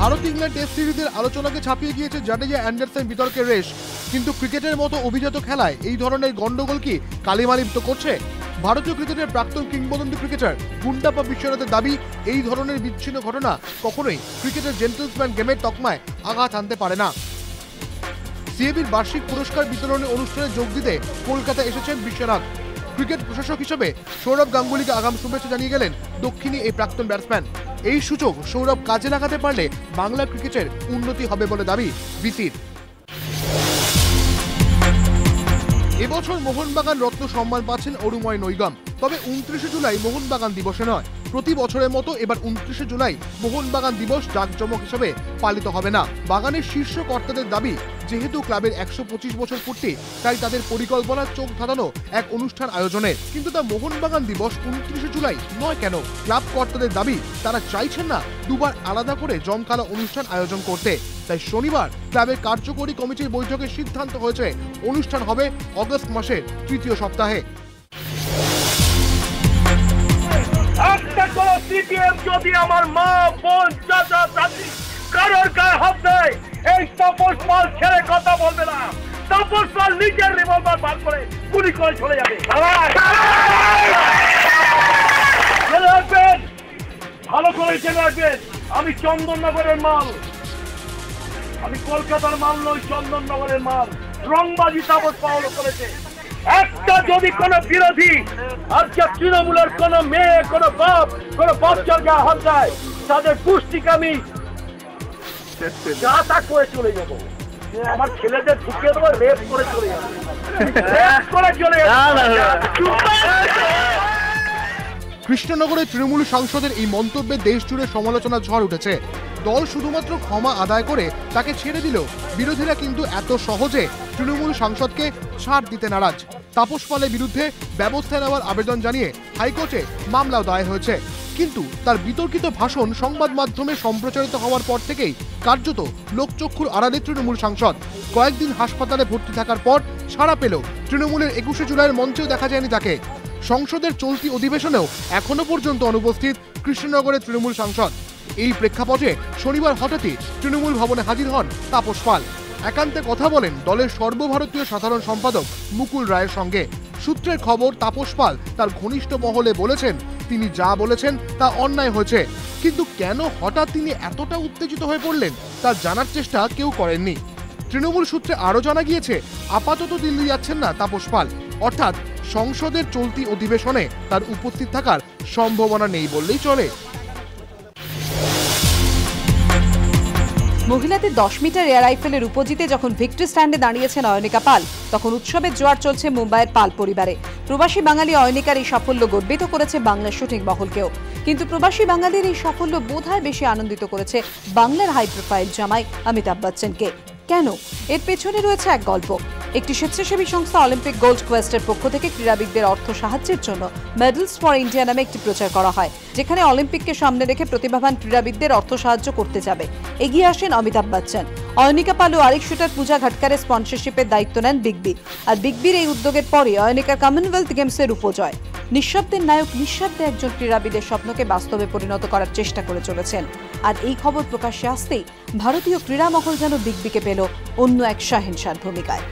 Bharat England test সিরিজের আলোচনাকে ছাপিয়ে গিয়েছে জাডেজা অ্যান্ডারসন বিতর্কের রেশ। কিন্তু ক্রিকেটের মতো অভিজাত খেলায় এই ধরনের গন্ডগোল কি কালিমালিপ্ত করছে? ভারতীয় ক্রিকেটের প্রাক্তন কিংবদন্তি ক্রিকেটার গুন্ডাপা বিশ্বনাথের দাবি, এই ধরনের বিচ্ছিন্ন ঘটনা কখনোই ক্রিকেটের জেন্টলসম্যান গেমের তকমায় আঘাত আনতে পারে না। সিএবির বার্ষিক পুরস্কার বিতরণী অনুষ্ঠানে যোগ দিতে কলকাতা এসেছেন বিশ্বনাথ। ক্রিকেট প্রশাসক হিসেবে সৌরভ গাঙ্গুলিকে আগাম শুভেচ্ছা জানিয়ে গেলেন দক্ষিণী এই প্রাক্তন ব্যাটসম্যান। এই সুযোগ সৌরভ কাজে লাগাতে পারলে বাংলা ক্রিকেটের উন্নতি হবে বলে দাবি বিসির। এবছর মোহনবাগান রত্ন সম্মান পাচ্ছেন অরুময় নৈগম, তবে উনত্রিশে জুলাই মোহনবাগান দিবসে নয়। প্রতি বছরের মতো এবার উনত্রিশে জুলাই মোহনবাগান দিবস জাঁকজমক হিসেবে পালিত হবে না। বাগানের শীর্ষ কর্তাদের দাবি, যেহেতু ক্লাবের একশো পঁচিশ বছর পূর্তি, তাই তাদের পরিকল্পনা চোখ ধাঁধানো এক অনুষ্ঠান আয়োজনের। কিন্তু তা মোহনবাগান দিবস উনত্রিশে জুলাই নয় কেন? ক্লাব কর্তাদের দাবি, তারা চাইছেন না দুবার আলাদা করে জমকালো অনুষ্ঠান আয়োজন করতে। তাই শনিবার ক্লাবের কার্যকরী কমিটির বৈঠকে সিদ্ধান্ত হয়েছে, অনুষ্ঠান হবে অগস্ট মাসের তৃতীয় সপ্তাহে। যদি আমার মা, বোন, চাচা, চাচি কারোর গায়ে হাত দেয়, এই তাপস পাল ছেড়ে কথা বলবে না। তাপস পাল নিজের রিভলভার বার করে গুলি করে চলে যাবে। রাখবেন ভালো করে জেনে রাখবেন আমি চন্দননগরের মাল। আমি কলকাতার মাল নই, চন্দননগরের মাল। রংবাজি তাপস পাওয়ালো করেছে। একটা যদি কোনো বিরোধী আজকে তৃণমূলের কোনো মেয়ে কোনো বাপ কোনো বাচ্চার গায়ে হাত দেয় তাদের পুষ্টিকে আমি যা তা করে চলে যাব। আমার ছেলেদের ঢুকিয়ে দেবো রেপ করে চলে যাব। রেপ করে চলে যাব। কৃষ্ণনগরের তৃণমূল সাংসদের এই মন্তব্যে দেশ জুড়ে সমালোচনা ঝড় উঠেছে। দল শুধুমাত্র ক্ষমা আদায় করে তাকে ছেড়ে দিল বিরোধীরা কিন্তু এত সহজে তৃণমূল সাংসদকে ছাড় দিতে নারাজ। তাপস পালের বিরুদ্ধে ব্যবস্থা নেওয়ার আবেদন জানিয়ে হাইকোর্টে মামলাও দায়ের হয়েছে। কিন্তু তার বিতর্কিত ভাষণ সংবাদ মাধ্যমে সম্প্রচারিত হওয়ার পর থেকেই কার্যত লোকচক্ষুর আড়ালে তৃণমূল সাংসদ। কয়েকদিন হাসপাতালে ভর্তি থাকার পর ছাড়া পেল তৃণমূলের একুশে জুলাইয়ের মঞ্চেও দেখা যায়নি তাকে। সংসদের চলতি অধিবেশনেও এখনও পর্যন্ত অনুপস্থিত কৃষ্ণনগরের তৃণমূল সাংসদ। এই প্রেক্ষাপটে শনিবার হঠাৎই তৃণমূল ভবনে হাজির হন তাপস পাল। একান্তে কথা বলেন দলের সর্বভারতীয় সাধারণ সম্পাদক মুকুল রায়ের সঙ্গে। সূত্রের খবর, তাপস পাল তার ঘনিষ্ঠ মহলে বলেছেন, তিনি যা বলেছেন তা অন্যায় হয়েছে। কিন্তু কেন হঠাৎ তিনি এতটা উত্তেজিত হয়ে পড়লেন, তা জানার চেষ্টা কেউ করেননি। তৃণমূল সূত্রে আরও জানা গিয়েছে, আপাতত দিল্লি যাচ্ছেন না তাপস পাল। অর্থাৎ সংসদের চলতি অধিবেশনে তার উপস্থিত থাকার সম্ভাবনা নেই বললেই চলে। মহিলাদের দশ মিটার এয়ার রাইফেলের উপজিতে যখন ভিক্টরি স্ট্যান্ডে দাঁড়িয়েছেন অয়নিকা পাল, তখন উৎসবের জোয়ার চলছে মুম্বাইয়ের পাল পরিবারে। প্রবাসী বাঙালি অয়নিকার এই সাফল্য গর্বিত করেছে বাংলার শুটিং মহলকেও। কিন্তু প্রবাসী বাঙালির এই সাফল্য বোধহয় বেশি আনন্দিত করেছে বাংলার হাই প্রোফাইল জামাই অমিতাভ বচ্চনকে। কেন? এর পেছনে রয়েছে এক গল্প। একটি স্বেচ্ছাসেবী সংস্থা অলিম্পিক গোল্ড কোয়েস্টের পক্ষ থেকে ক্রীড়াবিদদের অর্থ সাহায্যের জন্য মেডেলস ফর ইন্ডিয়া নামে একটি প্রচার করা হয়, যেখানে অলিম্পিককে সামনে রেখে প্রতিভাবান ক্রীড়াবিদদের অর্থ সাহায্য করতে যাবে। এগিয়ে আসেন অমিতাভ বচ্চন। অয়নিকা পালু আরেক শুটার পূজা ঘাটকারের স্পন্সরশিপের দায়িত্ব নেন বিগবি আর বিগবির এই উদ্যোগের পরে অয়নিকার কমনওয়েলথ গেমসের উপজয়। নিঃশব্দের নায়ক, নিঃশব্দে একজন ক্রীড়াবিদের স্বপ্নকে বাস্তবে পরিণত করার চেষ্টা করে চলেছেন। আর এই খবর প্রকাশ্যে আসতেই ভারতীয় ক্রীড়া মহল যেন বিগবিকে পেল অন্য এক শাহেনশার ভূমিকায়।